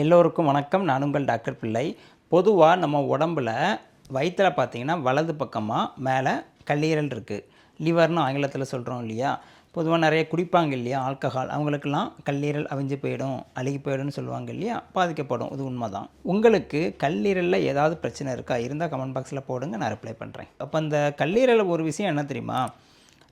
எல்லோருக்கும் வணக்கம். நான் உங்கள் டாக்டர் பிள்ளை. பொதுவாக நம்ம உடம்புல வயிற்றில் பார்த்தீங்கன்னா வலது பக்கமாக மேலே கல்லீரல் இருக்குது லிவர்னு ஆங்கிலத்தில் சொல்கிறோம் இல்லையா? பொதுவாக நிறைய குடிப்பாங்க இல்லையா? ஆல்கஹால். அவங்களுக்கெல்லாம் கல்லீரல் அவிஞ்சு போயிடும் அழுகி போயிடும்னு சொல்லுவாங்க இல்லையா? பாதிக்கப்படும். இது உண்மை தான் உங்களுக்கு கல்லீரலில் ஏதாவது பிரச்சனை இருக்கா? இருந்தால் கமெண்ட் பாக்ஸில் போடுங்க. நான் ரிப்ளை பண்ணுறேன் அப்போ அந்த கல்லீரலில் ஒரு விஷயம் என்ன தெரியுமா?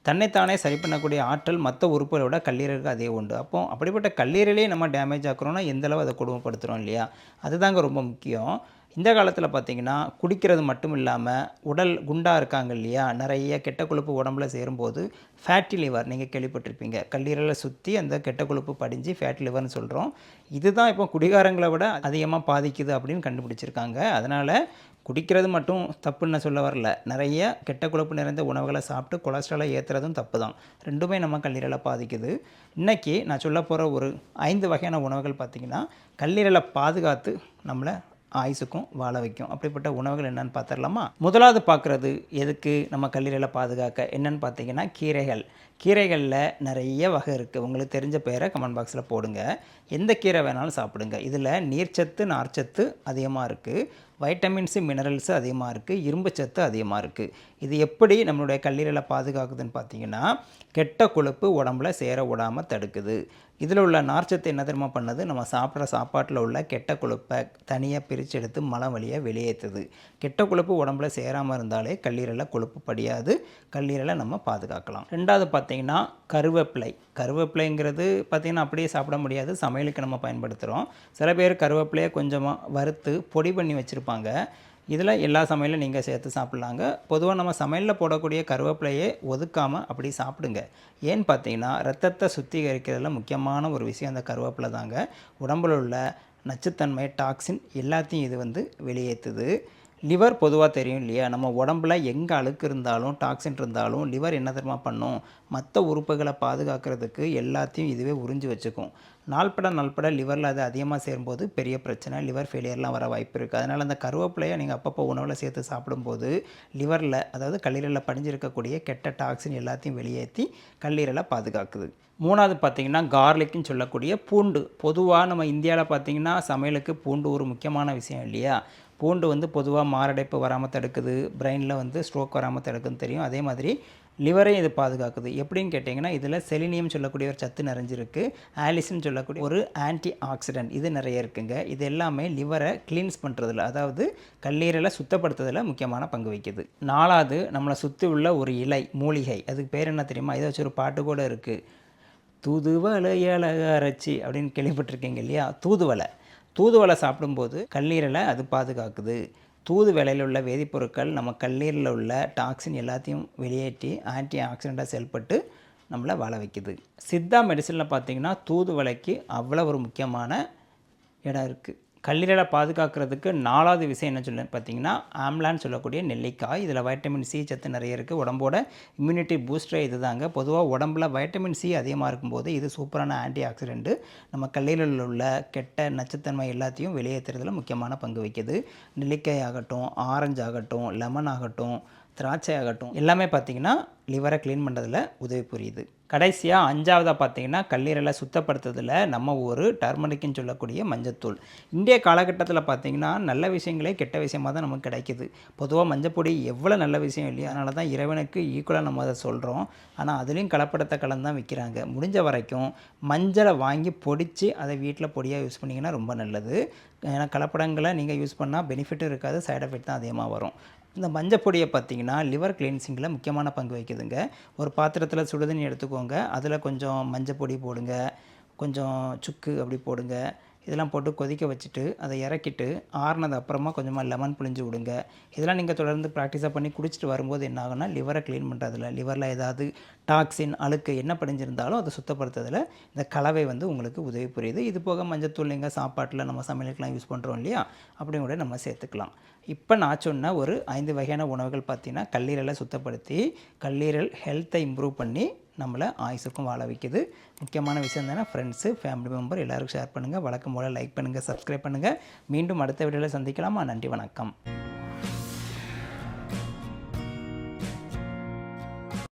தன்னைத்தானே சரி பண்ணக்கூடிய ஆற்றல் மற்ற உறுப்புகளை விட கல்லீரலுக்கு அதே உண்டு. அப்போ அப்படிப்பட்ட கல்லீரலே நம்ம டேமேஜ் ஆக்குறோம்னா எந்தளவு அதை கொடுமைப்படுத்துகிறோம் இல்லையா? அதுதாங்க ரொம்ப முக்கியம். இந்த காலத்தில் பார்த்தீங்கன்னா குடிக்கிறது மட்டும் இல்லாமல் உடல் குண்டாக இருக்காங்க இல்லையா? நிறைய கெட்ட கொழுப்பு உடம்புல சேரும்போது ஃபேட்டி லிவர் நீங்கள் கேள்விப்பட்டிருப்பீங்க. கல்லீரலை சுற்றி அந்த கெட்ட கொழுப்பு படிஞ்சு ஃபேட்டி லிவர்னு சொல்கிறோம் இதுதான் இப்போ குடிகாரங்களை விட அதிகமாக பாதிக்குது அப்படின்னு கண்டுபிடிச்சிருக்காங்க. அதனால் குடிக்கிறது மட்டும் தப்புன்னு சொல்ல வரல. நிறைய கெட்ட கொழுப்பு நிறைந்த உணவுகளை சாப்பிட்டு கொலஸ்ட்ராலை ஏற்றுறதும் தப்பு தான் ரெண்டுமே நம்ம கல்லீரலை பாதிக்குது. இன்றைக்கி நான் சொல்ல போகிற ஒரு ஐந்து வகையான உணவுகள் பார்த்திங்கன்னா கல்லீரலை பாதுகாத்து நம்மளை ஆயுசுக்கும் வாழ வைக்கும். அப்படிப்பட்ட உணவுகள் என்னென்னு பார்த்துடலாமா? முதலாவது பார்க்குறது எதுக்கு நம்ம கல்லீரலை பாதுகாக்க? என்னென்னு பார்த்தீங்கன்னா கீரைகள். கீரைகளில் நிறைய வகை இருக்குது உங்களுக்கு தெரிஞ்ச பேரை கமெண்ட் பாக்ஸில் போடுங்க. எந்த கீரை வேணாலும் சாப்பிடுங்க. இதில் நீர்ச்சத்து நார்ச்சத்து அதிகமாக இருக்குது வைட்டமின்ஸு மினரல்ஸு அதிகமாக இருக்குது இரும்பு சத்து அதிகமாக இருக்குது இது எப்படி நம்மளுடைய கல்லீரலை பாதுகாக்குதுன்னு பார்த்தீங்கன்னா கெட்ட கொழுப்பு உடம்புல சேர விடாமல் தடுக்குது. இதில் உள்ள நார்ச்சத்து என்ன தெரியுமா பண்ணுது? நம்ம சாப்பிட்ற சாப்பாட்டில் உள்ள கெட்ட கொழுப்பை தனியாக பிரித்து எடுத்து மலம் வழியாக வெளியேற்றுது கெட்ட கொழுப்பு உடம்புல சேராமல் இருந்தாலே கல்லீரலில் கொழுப்பு படியாது. கல்லீரலை நம்ம பாதுகாக்கலாம். ரெண்டாவது பார்த்தீங்கன்னா கருவேப்பிலை. கருவேப்பிலைங்கிறது பார்த்திங்கன்னா அப்படியே சாப்பிட முடியாது. சமையலுக்கு நம்ம பயன்படுத்துகிறோம் சில பேர் கருவேப்பிலையை கொஞ்சமாக வறுத்து பொடி பண்ணி வச்சுருப்போம் வச்சுருப்பாங்க இதில் எல்லா சமையலும் நீங்கள் சேர்த்து சாப்பிட்லாங்க. பொதுவாக நம்ம சமையலில் போடக்கூடிய கருவேப்பிலையே ஒதுக்காமல் அப்படி சாப்பிடுங்க. ஏன்னு பார்த்தீங்கன்னா ரத்தத்தை சுத்திகரிக்கிறதுல முக்கியமான ஒரு விஷயம் அந்த கருவேப்பிலை தாங்க. உடம்புல உள்ள நச்சுத்தன்மை டாக்ஸின் எல்லாத்தையும் இது வந்து வெளியேற்றுது லிவர் பொதுவாக தெரியும் இல்லையா? நம்ம உடம்புல எங்கே அழுக்கு இருந்தாலும் டாக்ஸின் இருந்தாலும் லிவர் என்ன தெரியுமா பண்ணும்? மற்ற உறுப்புகளை பாதுகாக்கிறதுக்கு எல்லாத்தையும் இதுவே உறிஞ்சி வச்சுக்கும். நாள்பட நாள்பட லிவரில் அது அதிகமாக சேரும்போது பெரிய பிரச்சனை லிவர் ஃபெயிலியர்லாம் வர வாய்ப்பு இருக்குது அதனால் அந்த கருவேப்பிலையை நீங்கள் அப்பப்போ உணவில் சேர்த்து சாப்பிடும்போது லிவரில் அதாவது கல்லீரலில் படிஞ்சிருக்கக்கூடிய கெட்ட டாக்ஸின் எல்லாத்தையும் வெளியேற்றி கல்லீரலை பாதுகாக்குது. மூணாவது பார்த்திங்கன்னா கார்லிக்னு சொல்லக்கூடிய பூண்டு. பொதுவாக நம்ம இந்தியாவில் பார்த்திங்கன்னா சமையலுக்கு பூண்டு ஒரு முக்கியமான விஷயம் இல்லையா? பூண்டு வந்து பொதுவாக மாரடைப்பு வராமல் தடுக்குது பிரெயினில் வந்து ஸ்ட்ரோக் வராமல் தடுக்குதுன்னு தெரியும். அதே மாதிரி லிவரையும் இது பாதுகாக்குது. எப்படின்னு கேட்டிங்கன்னா இதில் செலினியம் சொல்லக்கூடிய ஒரு சத்து நிறைஞ்சிருக்கு. ஆலிசின் சொல்லக்கூடிய ஒரு ஆன்டி ஆக்சிடென்ட் இது நிறைய இருக்குங்க. இது எல்லாமே லிவரை க்ளீன்ஸ் பண்ணுறதுல அதாவது கல்லீரலை சுத்தப்படுத்துறதுல முக்கியமான பங்கு வகிக்குது. நாலாவது நம்மளை சுற்றி உள்ள ஒரு இலை மூலிகை அதுக்கு பேர் என்ன தெரியுமா? இதை வச்சு ஒரு பாட்டு கூட இருக்குது தூதுவலை ஏழக அரைச்சி அப்படின்னு கேள்விப்பட்டிருக்கீங்க இல்லையா? தூதுவளை. தூதுவளை சாப்பிடும்போது கல்லீரலை அது பாதுகாக்குது. தூது வேலையில் உள்ள வேதிப்பொருட்கள் நம்ம கல்லீரலில் உள்ள டாக்ஸின் எல்லாத்தையும் வெளியேற்றி ஆன்டி ஆக்சிடெண்ட்டாக செயல்பட்டு நம்மளை வாழ வைக்குது. சித்தா மெடிசனில் பார்த்திங்கன்னா தூதுவலைக்கு அவ்வளோ ஒரு முக்கியமான இடம் இருக்குது கல்லீரலை பாதுகாக்கிறதுக்கு நாலாவது விஷயம் என்ன சொல்ல பார்த்தீங்கன்னா ஆம்லான்னு சொல்லக்கூடிய நெல்லிக்காய். இதில் வைட்டமின் சி சத்து நிறைய இருக்குது உடம்போட இம்யூனிட்டி பூஸ்டரே இது தாங்க பொதுவாக உடம்புல வைட்டமின் சி அதிகமாக இருக்கும்போது இது சூப்பரான ஆன்டி ஆக்சிடென்ட்டு நம்ம கல்லீரலில் உள்ள கெட்ட நச்சுத்தன்மை எல்லாத்தையும் வெளியேற்றுறதுல முக்கியமான பங்கு வகிக்குது. நெல்லிக்காய் ஆகட்டும் ஆரஞ்சு ஆகட்டும் லெமன் ஆகட்டும் திராட்சை ஆகட்டும் எல்லாமே பார்த்திங்கன்னா லிவரை க்ளீன் பண்ணுறதுல உதவி புரியுது. கடைசியாக அஞ்சாவதாக பார்த்தீங்கன்னா கல்லீரலை சுத்தப்படுத்துறதுல நம்ம ஒரு டர்மரிக்குன்னு சொல்லக்கூடிய மஞ்சத்தூள். இந்திய காலகட்டத்தில் பார்த்திங்கன்னா நல்ல விஷயங்களே கெட்ட விஷயமாக தான் நமக்கு கிடைக்கிது. பொதுவாக மஞ்சப்பொடி எவ்வளோ நல்ல விஷயம் இல்லையா அதனால தான் இறைவனுக்கு ஈக்குவலாக நம்ம அதை சொல்கிறோம் ஆனால் அதுலேயும் கலப்படத்தை கலந்து தான் விற்கிறாங்க முடிஞ்ச வரைக்கும் மஞ்சளை வாங்கி பொடித்து அதை வீட்டில் பொடியாக யூஸ் பண்ணிங்கன்னா ரொம்ப நல்லது. ஏன்னா கலப்படங்களை நீங்கள் யூஸ் பண்ணால் பெனிஃபிட்டும் இருக்காது சைட் எஃபெக்ட் தான் அதிகமாக வரும். இந்த மஞ்சப்பொடியை பார்த்தீங்கன்னா லிவர் கிளீன்சிங்கில் முக்கியமான பங்கு வகிக்குதுங்க. ஒரு பாத்திரத்தில் சுடுதண்ணி எடுத்துக்கோங்க. அதில் கொஞ்சம் மஞ்சப்பொடி போடுங்க. கொஞ்சம் சுக்கு அப்படி போடுங்க. இதெல்லாம் போட்டு கொதிக்க வச்சுட்டு அதை இறக்கிட்டு ஆறுனது அப்புறமா கொஞ்சமாக லெமன் புழிஞ்சு விடுங்க. இதெல்லாம் நீங்கள் தொடர்ந்து ப்ராக்டிஸாக பண்ணி குடிச்சிட்டு வரும்போது என்ன ஆகும்னா லிவரை க்ளீன் பண்ணுறதுல லிவரில் ஏதாவது டாக்ஸின் அழுக்கு என்ன படிஞ்சிருந்தாலும் அதை சுத்தப்படுத்துறதுல இந்த கலவை வந்து உங்களுக்கு உதவி புரியுது. இது போக மஞ்சத்தூள் நீங்கள் சாப்பாட்டில் நம்ம சமையலுக்கெலாம் யூஸ் பண்ணுறோம் இல்லையா? அப்படின்னு கூட நம்ம சேர்த்துக்கலாம். இப்போ நான் சொன்ன ஒரு ஐந்து வகையான உணவுகள் பார்த்திங்கன்னா கல்லீரலை சுத்தப்படுத்தி கல்லீரல் ஹெல்த்தை இம்ப்ரூவ் பண்ணி நம்மளை ஆயுசுக்கும் வாழ வைக்குது. முக்கியமான விஷயம் தானே ஃப்ரெண்ட்ஸு ஃபேமிலி மெம்பர் எல்லாருக்கும் ஷேர் பண்ணுங்கள் வழக்கம் போல் லைக் பண்ணுங்கள் சப்ஸ்கிரைப் பண்ணுங்கள் மீண்டும் அடுத்த வீடியோவில் சந்திக்கலாமா? நன்றி வணக்கம்.